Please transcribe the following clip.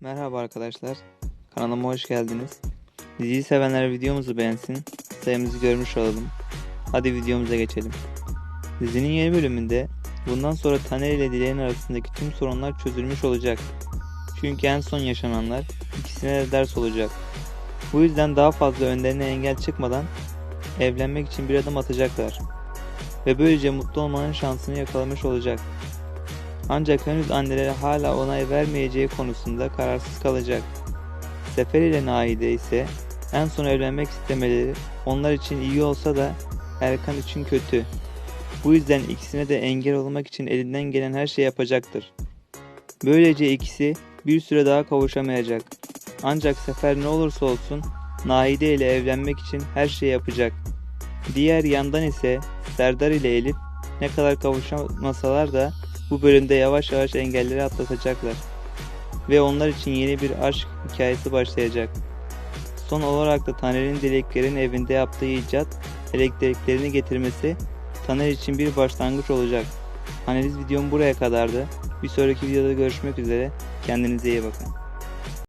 Merhaba arkadaşlar. Kanalıma hoş geldiniz. Diziyi sevenler videomuzu beğensin. Sayımızı görmüş olalım. Hadi videomuza geçelim. Dizinin yeni bölümünde bundan sonra Taner ile Dileğin arasındaki tüm sorunlar çözülmüş olacak. Çünkü en son yaşananlar ikisine de ders olacak. Bu yüzden daha fazla önlerine engel çıkmadan evlenmek için bir adım atacaklar. Ve böylece mutlu olmanın şansını yakalamış olacak. Ancak henüz anneleri hala onay vermeyeceği konusunda kararsız kalacak. Sefer ile Naide ise en son evlenmek istemeleri onlar için iyi olsa da Erkan için kötü. Bu yüzden ikisine de engel olmak için elinden gelen her şeyi yapacaktır. Böylece ikisi bir süre daha kavuşamayacak. Ancak Sefer ne olursa olsun Naide ile evlenmek için her şeyi yapacak. Diğer yandan ise Serdar ile Elif ne kadar kavuşamasalar da bu bölümde yavaş yavaş engelleri atlatacaklar. Ve onlar için yeni bir aşk hikayesi başlayacak. Son olarak da Taner'in dileklerin evinde yaptığı icat, elektriklerini getirmesi Taner için bir başlangıç olacak. Analiz videom buraya kadardı. Bir sonraki videoda görüşmek üzere. Kendinize iyi bakın.